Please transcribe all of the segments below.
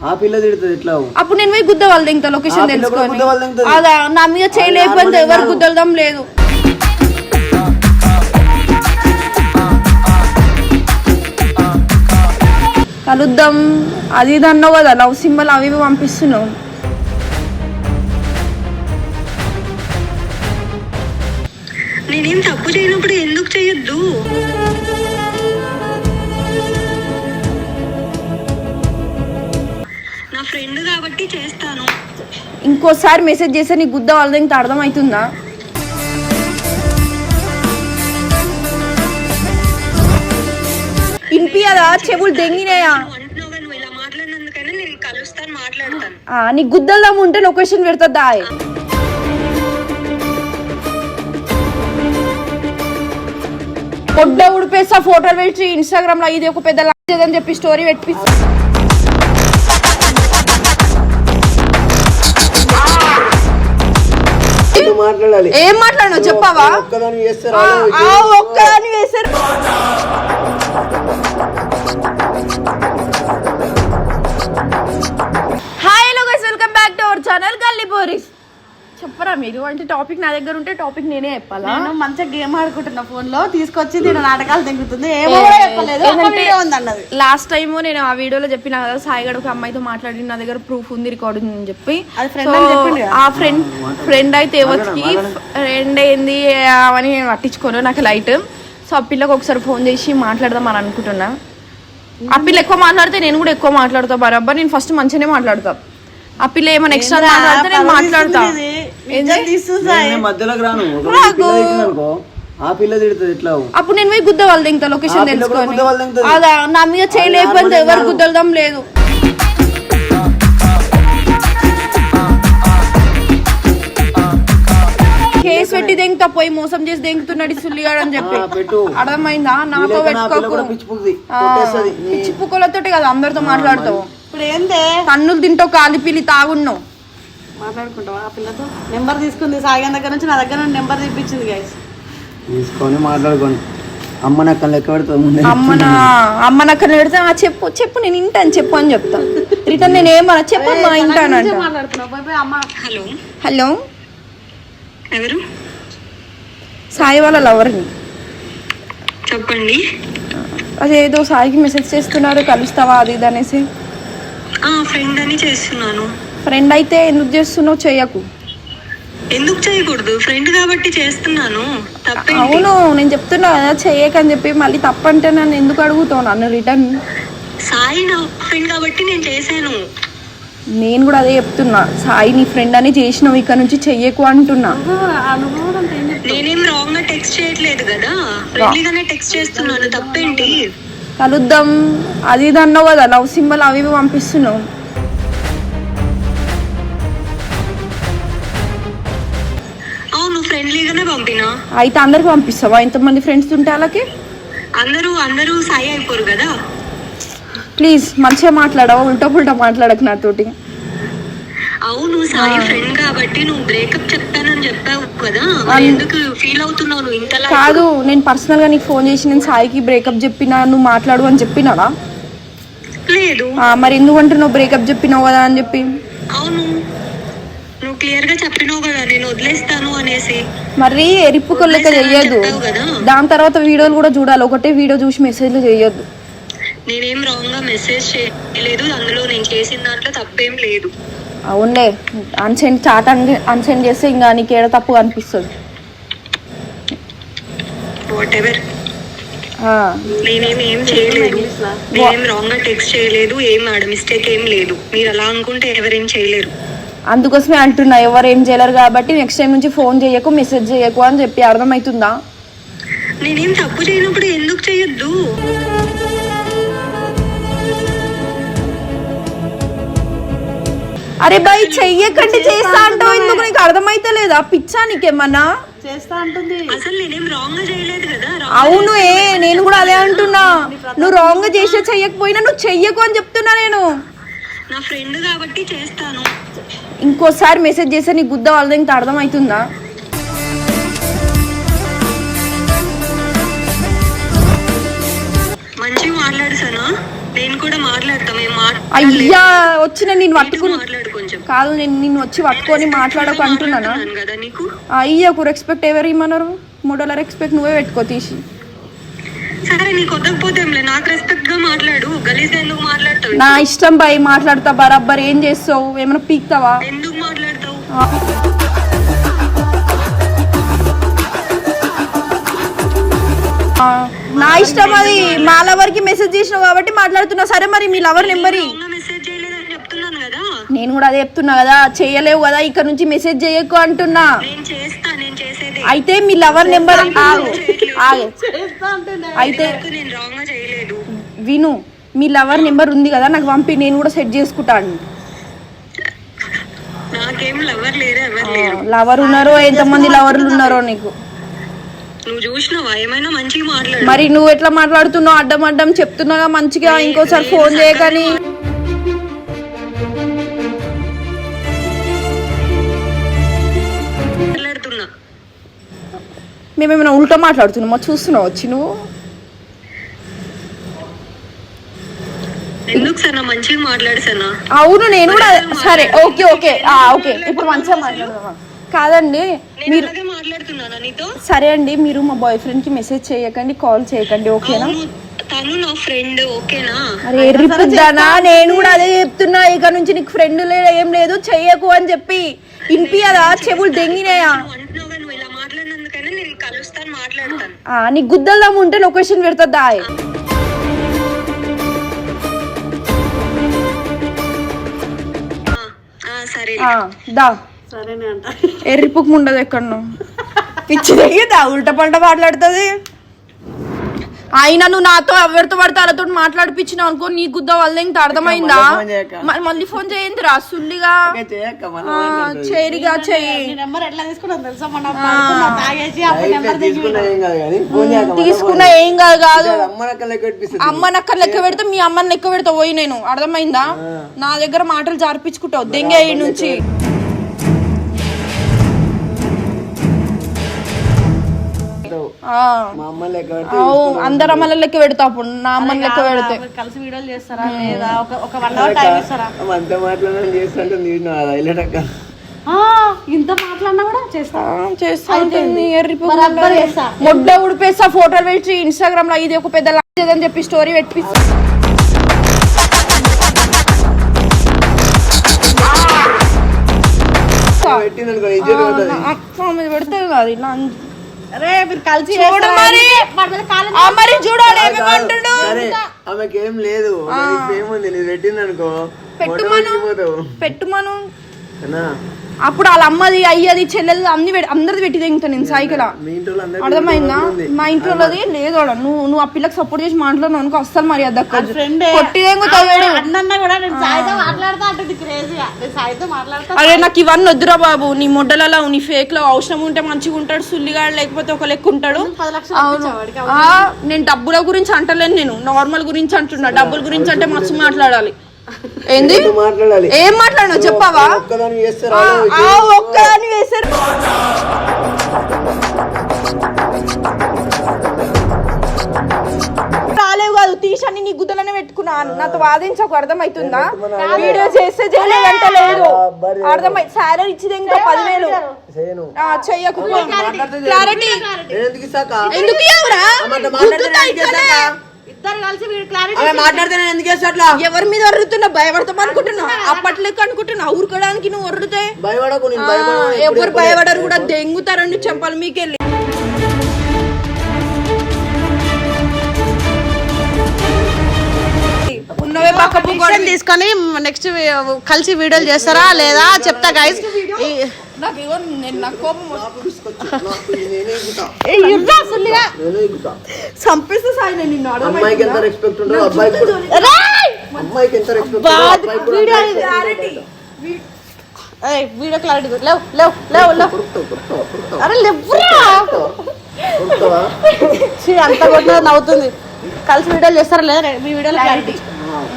ఆ పిల్ల తిడుతుంది ఎట్లా? అప్పుడు నేను పోయి గుద్ద వాళ్ళది ఇంకా ఆ లొకేషన్ తెలుసుకొని. నా మీద చేయలేకపోతే ఎవరు గుద్దలదం లేదు. కలుద్దాం. అది ఇది అన్నావు కదా లవ్ సింబల్ అవి ఇవి పంపిస్తున్నావు. నేనేం తప్పు చేయనప్పుడు ఎందుకు చేయొద్దు? ఫ్రెండ్ కాబట్టి చేస్తాను. ఇంకోసారి మెసేజ్ చేస్తే నీ గుద్ద వాళ్ళది ఇంకా అర్థమవుతుందా? ఇంపియదా చెవులు దెంగినాయా? నీ గుద్దలదమ్ము ఉంటే లొకేషన్ పెడుతుందా పొడ్డ ఉడిపేస్తా ఫోటోలు పెట్టి ఇన్స్టాగ్రామ్లో ఇది ఒక పెద్ద లాంచ్ అని చెప్పి స్టోరీ పెట్టి మాట్లాడాలి. ఏం మాట్లాడినావు? చెప్పావా? ఒక్కదాన్ని చేస్తారు ఒక్కదాన్ని వేశారు hi hello guys welcome back to our channel గల్లీ బోరీస్ చెప్పరా మీరు? అంటే టాపిక్ నా దగ్గర ఉంటే టాపిక్ నేనే చెప్పాలా? నేను మంచిగా గేమ్ ఆడుకుంటున్నా ఫోన్లో తీసుకొచ్చి నేను నాటకాలు తింగుతుంది ఏమో కూడా చెప్పలేదు. ఒక వీడియో ఉంది అన్నది లాస్ట్ టైం నేను ఆ వీడియోలో చెప్పిన కదా సాయిగడ్ ఒక అమ్మాయితో మాట్లాడి నా దగ్గర ప్రూఫ్ ఉంది రికార్డింగ్ అని చెప్పి. ఆ ఫ్రెండ్ ఫ్రెండ్ అయితే ఎవరికి ఫ్రెండ్ ఏంది అని నేను పట్టించుకోను నాకు లైట్. సో ఆ పిల్లకి ఒకసారి ఫోన్ చేసి మాట్లాడదాం అని అనుకుంటున్నా. ఆ పిల్ల ఎక్కువ మాట్లాడితే నేను కూడా ఎక్కువ మాట్లాడతా బరాబర్. నేను ఫస్ట్ మంచిగానే మాట్లాడతా. ఆ పిల్ల ఏమైనా ఎక్స్ట్రా మాట్లాడితే నేను మాట్లాడతా. మధ్యలోకి రాను. అనుకో ఆ పిల్ల తిడుతుంది ఎట్లా? అప్పుడు నేను పోయి గుద్ద వాళ్ళది ఇంకా ఆ లొకేషన్ పిల్ల కూడా తెలుసుకొని. గుద్ద వాళ్ళది ఇంతది. అదా నా మీద చేయలేకపోతే ఎవరు. గుద్దలదం లేదు. కేసు పెట్టి దెంగతా పోయి మోసం చేసి దెంగుతున్నాడు సుల్లిగాడు అని చెప్పి. అర్థమైందా? నాతో పెట్టుకోకు కూడా పిచ్చి పుక్ది ఆ, కొట్టేస్తది. నీ- పిచ్చి పుక్కలతోటి కదా అందరితో మాట్లాడతావు. ఇప్పుడు ఏందే కన్నులు తింటావు కాలి పిల్లి తాగున్నావు. మాట్లాడుకుంటావా? ఆ పిల్లతో? నెంబర్ తీసుకుంది. సాగన్ దగ్గర నుంచి నా దగ్గర నుండి నెంబర్ తెప్పించింది గైస్ తీసుకొని మాట్లాడుకొని. అమ్మ నక్కలు లెక్క పెడుతుంది ముందే అమ్మ నా అమ్మ నాకు పెడితే "ఆ, చెప్పు చెప్పు నేను ఇంటాను చెప్పు అని చెప్తా. రిటర్న్ నేను ఏమన్నా చెప్పు మా పోయి అమ్మ. హలో. హలో. ఎవరు? సాయి వాళ్ళ లవర్ని చెప్పండి. అదేదో సాయికి మెసేజ్ చేస్తున్నారు కలుస్తావా అది ఇది అనేసి. ఆ ఫ్రెండ్ అని చేస్తున్నాను. ఫ్రెండ్ అయితే ఎందుకు చేస్తున్నావు చెయ్యకు ఎందుకు చేయకూడదు? ఫ్రెండ్ కాబట్టి చేస్తున్నాను. అవును నేను చెప్తున్నా కదా చెయ్యకని చెప్పి మళ్ళీ తప్పంటే నన్ను ఎందుకు అడుగుతావు నన్ను రిటర్న్? సాయి నా ఫ్రెండ్ కాబట్టి నేను చేశాను. నేను కూడా అదే చెప్తున్నా. సాయి నీ ఫ్రెండ్ అని చేసినావు ఇక్కడ నుంచి చెయ్యకు అంటున్నా? నేనేం రాంగ్గా టెక్స్ట్ చేయట్లేదు కదా? ఫ్రెండ్లీగానే టెక్స్ట్ చేస్తున్నాను. తప్పేంటి? కలుద్దాం. అది ఇది అన్నావు కదా లవ్ సింబల్ అవి పంపిస్తున్నావు. పంపినా? అయితే అందరికి పంపిస్తావా? ఎంతమంది ఫ్రెండ్స్ ఉంటే వాళ్ళకి అందరూ అందరూ సాయి అయిపోరు కదా? ప్లీజ్ మంచిగా మాట్లాడవా? ఉల్టా పుల్టా మాట్లాడకు నాతోటి. అవును సాయి ఫ్రెండ్ కాబట్టి నువ్వు బ్రేకప్ చెప్తానని చెప్పావు కదా? మరి ఎందుకు ఫీల్ అవుతున్నావు నువ్వు ఇంతలా? కాదు నేను పర్సనల్గా నీకు ఫోన్ చేసి నేను సాయికి బ్రేకప్ చెప్పినా నువ్వు మాట్లాడు అని చెప్పినాడా? లేదు. ఆ, మరి ఎందుకంటే నువ్వు బ్రేకప్ చెప్పినావు కదా అని చెప్పి. అవును. నువ్వు క్లియర్గా చెప్పినావు కదా నేను వదిలేస్తాను అనేసి. మరి ఎరిప్పు కొల్లక చెయ్యొద్దు. దాని తర్వాత వీడియోలు కూడా చూడాలి. ఒకటే వీడియో చూసి మెసేజ్లు చేయొద్దు నేనేం రాంగ్గా మెసేజ్ చేయలేదు. అందులో నేను చేసిన దాంట్లో తప్పేం లేదు. అవునులే. అన్సెండ్ చాట్ అన్సెండ్ చేస్తే ఇంకా నీకు ఏడ తప్పు అనిపిస్తుంది. వాట్ ఎవర్ నేనేం ఏం చేయలేదు. నేనేం రాంగ్గా టెక్స్ట్ చేయలేదు. ఏం ఆడ మిస్టేక్ ఏం లేదు. మీరు అలా అనుకుంటే ఎవరేం చేయలేరు. అందుకోసమే అంటున్నా ఎవరు ఏం చేయలేరు కాబట్టి నెక్స్ట్ టైం నుంచి ఫోన్ చేయకు మెసేజ్ చేయకు అని చెప్పి అర్థమవుతుందా నేనేం తప్పు చేయనప్పుడు ఎందుకు చేయొద్దు? అరే బాయ్ చెయ్యకంటే చేస్తా అంటావు ఎందుకు? నీకు అర్థమైతే లేదా? పిచ్చా నీకేమన్నా? చేస్తా అంటుంది. అసలు నేనేం రాంగ్గా చేయలేదు కదా? అవును ఏ నేను కూడా అదే అంటున్నా. నువ్వు రాంగ్గా చేసే చెయ్యకపోయినా నువ్వు చెయ్యకు అని చెప్తున్నా నేను. నా ఫ్రెండ్ కాబట్టి చేస్తాను. ఇంకోసారి మెసేజ్ చేస్తే నీ గుద్ద వాళ్ళది ఇంకా అర్థమవుతుందా? మంచిగా మాట్లాడుసానా నేను కూడా కూడా మాట్లాడతాం ఏం అయ్యా వచ్చిన నేను పట్టుకుని కొంచెం. కాదు నేను నిన్ను వచ్చి పట్టుకొని మాట్లాడకు అంటున్నానా? కదా నీకు? అయ్యకు రెస్పెక్ట్ ఎవరు ఇమ్మన్నారు మూడోల రెస్పెక్ట్ నువ్వే పెట్టుకో తీసి. సరే నీకు నాకు రెస్పెక్ట్గా మాట్లాడు. గలీజ్ ఎందుకు మాట్లాడతావు నా ఇష్టం పై మాట్లాడతా బరాబర్ ఏం చేస్తావు? ఏమైనా పీక్తావా? ఎందుకు మాట్లాడతావు? నా ఇష్టం అది. మా లవర్కి మెసేజ్ చేసినావు కాబట్టి మాట్లాడుతున్నా. సరే మరి మీ లవర్ నెంబర్. మెసేజ్ చేయలేదని చెప్తున్నాను కదా? నేను కూడా అదే చెప్తున్నా కదా. చేయలేవు కదా. ఇక్కడ నుంచి మెసేజ్ చేయకు అంటున్నా. నేను చేస్తా నేను చేసేది. అయితే మీ లవర్ నెంబర్ ఆగు. అయితే విను మీ లవర్ నెంబర్ ఉంది కదా నాకు పంపి నేను కూడా సెట్ చేసుకుంటాను లవర్ ఉన్నారో ఎంతమంది లవర్లు ఉన్నారో నీకు? నువ్వు చూసినావా? ఏమైనా మంచిగా మాట్లాడు. మరి నువ్వు ఎట్లా మాట్లాడుతున్నావు? అడ్డం అడ్డం చెప్తున్నాగా మంచిగా ఇంకోసారి ఫోన్ చేయకని. మేమేమైనా ఉల్టా మాట్లాడుతున్నామా? చూస్తున్నావు? వచ్చి నువ్వు అవును నేను కూడా సరే ఓకే ఓకే. ఆ, ఓకే. ఇప్పుడు మంచిగా మాట్లాడదామా? కాదండి మీరు అలాగే మాట్లాడుతున్నానా నీతో? సరే అండి మీరు మా బాయ్ ఫ్రెండ్కి మెసేజ్ చేయకండి కాల్ చేయకండి ఓకేనా? అవును, తను నా ఫ్రెండ్ ఓకేనా? అరే ఎర్రిపుద్దానా నేను కూడా అదే చెప్తున్నా ఇక నుంచి నీకు ఫ్రెండ్ లేదు ఏం లేదు చెయ్యకు అని చెప్పి. ఇన్పియదా చెవులు దెంగినాయా నువ్వు అంటున్నావు కానీ నువ్వు ఇలా మాట్లాడినందుకైనా నేను కలుస్తాను మాట్లాడతాను ఆ, నీకు గుద్దల్దాము ఉంటే లొకేషన్ పెడతా ఆ, ఆ, సరే. దా. సరేనే అంట. ఎర్రిపుక్ ఉండదు ఎక్కడను. పిచ్చి తెగిదా ఉల్ట పంట మాట్లాడుతుంది. అయినా నువ్వు నాతో ఎవరితో పడితే వాళ్ళతో మాట్లాడిపించినావు అనుకో నీ గుద్ద వల్ల ఇంకా అర్థమైందా? మళ్ళీ ఫోన్ చేయండి రా సుల్లిగా. చేరిగా చెయ్యి నీ నెంబర్ ఎట్లా తీసుకున్నావు తెలుసా? మనం పడుకున్నాం, తాగేసి అప్పుడు నెంబర్ తీసుకున్నా ఏం కాదు కాదు అమ్మ నక్క లెక్క పెడితే మీ అమ్మని లెక్క పెడతా పోయి నేను. అర్థమైందా? నా దగ్గర మాటలు జార్పించుకుంటావు దెంగే నుంచి. అందరు అమ్మల లెక్క పెడతా అప్పుడు. నా అమ్మని లెక్క పెడితే. కలిసి వీడియోలు చేస్తారా లేదా? ఒక ఒక వన్ అవర్ టైం ఇస్తారా? అమ్మ అంత మాట్లాడని చేస్తుంటే నేను హైలైట్ అక్క. ఆ, ఇంత మాట్లాడినా కూడా చేస్తా. చేస్తా ఉంటుంది. మొడ్డ ఉడిపేస్తా ఫోటోలు పెట్టి ఇన్స్టాగ్రామ్లో ఇది ఒక పెద్ద లాంచ్ అని చెప్పి స్టోరీ పెట్టిస్తా. అక్క మీద పెడితే కాదు ఇలా అరే మీరు కలిసి చూడు? మరి. మరి చూడాలి ఏమేమంటాడు సరే ఆమెకి ఏం లేదు ఏముంది? నీది పెట్టింది అనుకో పెట్టుమను. పోతావు పెట్టుమను అప్పుడు వాళ్ళ అమ్మది అయ్యది చెల్లెది అన్ని పెట్టి- అందరిది పెట్టి తెంగుతా నేను సైకిల్ అర్థమైందా. మా ఇంట్లో లేదు. నువ్వు నువ్వు ఆ పిల్లకి సపోర్ట్ చేసి మాట్లాడినావు అనుకో అస్సలు మర్యాద దక్కదు. ఫ్రెండ్ కొట్టి అరే నాకు ఇవన్నీ వద్దురా బాబు. నీ మొడ్డలలో నీ ఫేక్లో అవసరం ఉంటే మంచిగా ఉంటాడు సుల్లిగాడు లేకపోతే ఒక లెక్క ఉంటాడు. నేను డబ్బుల గురించి అంటలేను నేను. నార్మల్ గురించి అంటున్నా. డబ్బుల గురించి అంటే మస్తు మాట్లాడాలి. ఏంది? మాట్లాడాలి. ఏం మాట్లాడినావు? చెప్పావా? ఒక్కదాన్ని వేశారు రాలేవు కాదు నీ గుద్దలనే పెట్టుకున్నా. నాతో వాదించకు అర్థమవుతుందా వీడియో చేస్తే చేయలేదంటే లేదు. అర్థమై సాలరీ ఇచ్చింది ఇంకా పదివేలు. చేయను. ఆ, చెయ్యకు. క్లారిటీ ఎందుకు ఇద్దరు కలిసి వీడు క్లారిటీ ఆమె మాట్లాడితే నేను ఎందుకు చేస్తా అట్లా? ఎవరి మీద వరుతున్నా భయపడతాం అనుకుంటున్నా? అప్పట్లెక్క అనుకుంటున్నా? ఊరుకోవడానికి నువ్వు భయపడకు నేను భయపడను ఎవరు భయపడరు కూడా దెంగుతారండి చెంపలు మీకెళ్ళి. ఉన్నవే పక్క డిసిషన్ తీసుకొని నెక్స్ట్ కలిసి వీడియోలు చేస్తారా లేదా? చెప్తా గైస్ నాకు ఇగో నేను కోపం. నాకు సుల్లిగా నేనే ఎక్కుతా చంపేస్తే సాయి నేను నిన్ను అమ్మాయికి ఎంత రెస్పెక్ట్ ఉంటుందో అబ్బాయికి కూడా అమ్మాయికి ఎంత రెస్పెక్ట్ ఉంటుందో అబ్బాయికి కూడా వీడియో క్లారిటీ ఉంటుంది. వీడియో క్లారిటీ లేవు లేవు లేవు లేవు. అరే లేవురా అంత కొట్టిన నవ్వుతుంది కలిసి వీడియోలు చేస్తారా లేదా మీ వీడియోలో క్లారిటీ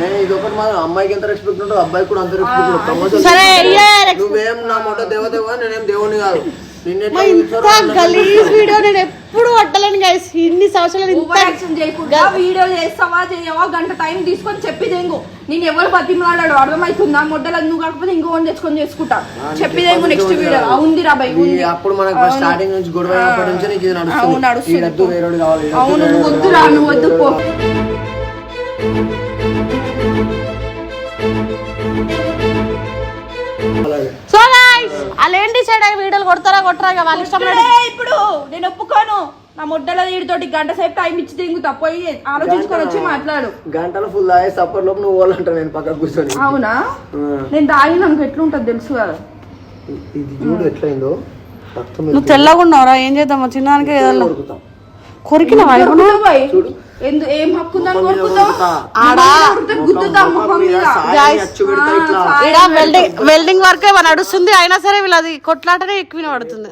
నేను ఇది ఒకటి మాత్రం అమ్మాయికి ఎంత రెస్పెక్ట్ ఉంటుందో అబ్బాయికి కూడా అంత రెస్పెక్ట్ ఉంటుంది. ప్రమోషన్ నువ్వేం నా మొట్ట దేవదేవా? నేనేం దేవుని కాదు. నిన్న మా ఇంత గలీజ్ వీడియో నేను ఎప్పుడు పట్టలేను గైస్ ఇన్ని సంవత్సరాలు యాక్షన్ చేయకుండా వీడియో చేస్తావా చేయవా? గంట టైం తీసుకొని చెప్పిదేంగు నేను ఎవరు బతిమలాడాడు అర్థమవుతుందా? మొడ్డలు నువ్వు కాకపోతే ఇంకో తెచ్చుకొని చేసుకుంటా. చెప్పిదేంగు నెక్స్ట్ వీడియో ఉంది రా భయ్ ఉంది. అప్పుడు మనకు స్టార్టింగ్ నుంచి గొడవ అయినప్పటి నుంచి నీకు ఇది అవును, నడుస్తుంది. నువ్వు వద్దు రా నువ్వు వద్దు పో. సో గైస్ వాళ్ళు ఏం డిసైడ్ అయ్యి వీడియోలు కొడతారా కొట్టరా? ఇక వాళ్ళ ఇష్టం ఇప్పుడే ఇప్పుడు నేను ఒప్పుకోను. నా మొడ్డల వీడితోటి గంట సేపు టైం ఇచ్చి దింగుతా పోయి ఆలోచించుకొని వచ్చి మాట్లాడు. గంటలు ఫుల్ తాగే సప్పర్ లోపు నువ్వు వాళ్ళంటా నేను పక్కకు కూర్చొని. అవునా? నేను తాగిన అనుకో ఎట్లుంటది తెలుసు కదా? ఇది చూడు ఎట్లయిందో. రక్తం నువ్వు తెల్లగా ఉన్నావురా ఏం చేద్దామా చిన్నానికి ఏదన్నా కొరుకుతాం. కొరికిన భయ్. చూడు. ఎందు ఏం హక్కు ఉందని. ఆడా? గుద్దుతా మీద ఇట్లా. ఈడ వెల్డింగ్ వెల్డింగ్ వర్క్ నడుస్తుంది అయినా సరే వీళ్ళది కొట్లాటనే ఎక్కువ పడుతుంది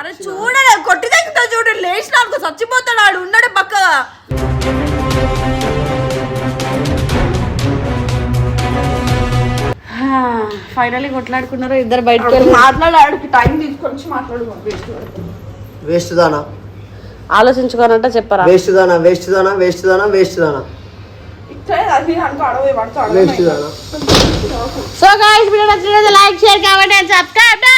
అరే చూడలే కొట్టి తగ్గుతా చూడు. లేచిన చచ్చిపోతాడు ఆడు. ఉన్నాడు పక్కగా. ఫైనల్లీ కొట్లాడుకున్నారు ఇద్దరు బయటకు వెళ్ళి. మాట్లాడాడికి టైం తీసుకొని వచ్చి మాట్లాడు వేస్ట్ దానా? ఆలోచించుకోనంటే చెప్పరా. వేస్ట్ దానా వేస్ట్ దానా వేస్ట్ దానా వేస్ట్ దానా సో గాయ్స్ వీడియో నచ్చినట్లయితే like share comment and subscribe to